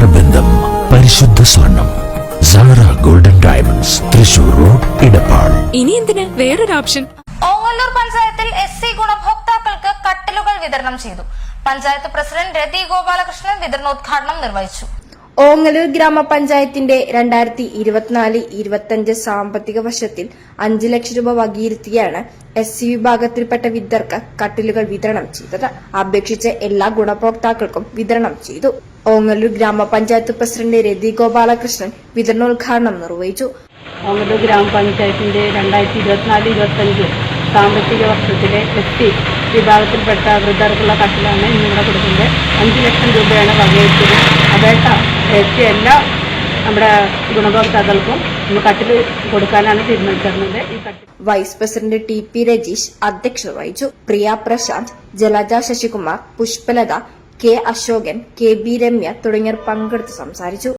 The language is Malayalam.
നേത്രബന്ധം പരിശുദ്ധ സ്വർണം Sara golden diamonds Thrissur road Edappal. ഇനി എന്തിന്? വേറൊരു ഓപ്ഷൻ ഓങ്ങല്ലൂർ പഞ്ചായത്തിൽ എസ് സി ഗുണഭോക്താക്കൾക്ക് കട്ടിലുകൾ വിതരണം ചെയ്തു. പഞ്ചായത്ത് പ്രസിഡന്റ് രതി ഗോപാലകൃഷ്ണൻ വിതരണോദ്ഘാടനം നിർവഹിച്ചു. ഓങ്ങല്ലൂർ ഗ്രാമപഞ്ചായത്തിന്റെ രണ്ടായിരത്തി ഇരുപത്തിനാല് ഇരുപത്തിയഞ്ച് സാമ്പത്തിക വർഷത്തിൽ അഞ്ച് ലക്ഷം രൂപ വകയിരുത്തിയാണ് എസ് സി വിഭാഗത്തിൽപ്പെട്ട വിദ്യർക്ക് കട്ടിലുകൾ വിതരണം ചെയ്തത്. അപേക്ഷിച്ച എല്ലാ ഗുണഭോക്താക്കൾക്കും വിതരണം ചെയ്തു. ഓങ്ങല്ലൂർ ഗ്രാമപഞ്ചായത്ത് പ്രസിഡന്റ് രതി ഗോപാലകൃഷ്ണൻ വിതരണോദ്ഘാടനം നിർവഹിച്ചു. ഓങ്ങല്ലൂർ ഗ്രാമപഞ്ചായത്തിന്റെ രണ്ടായിരത്തി ഇരുപത്തിനാല് ഇരുപത്തഞ്ച് സാമ്പത്തിക വർഷത്തിലെ എസ് ടി വിഭാഗത്തിൽപ്പെട്ട വൃദ്ധർക്കുള്ള കട്ടിലാണ് ഇന്നിവിടെ കൊടുക്കുന്നത്. അഞ്ച് ലക്ഷം രൂപയാണ് വകയിരുത്തിയത്. അപേക്ഷ എത്തിയ എല്ലാ നമ്മുടെ ഗുണഭോക്താക്കൾക്കും കട്ടിൽ കൊടുക്കാനാണ് തീരുമാനിച്ചിരുന്നത്. Vice president T P Rajeesh അധ്യക്ഷത വഹിച്ചു. Priya Prashanth Jalaja Sasikumar Pushpalatha K Ashokan K B Ramya തുടങ്ങിയവർ പങ്കെടുത്ത് സംസാരിച്ചു.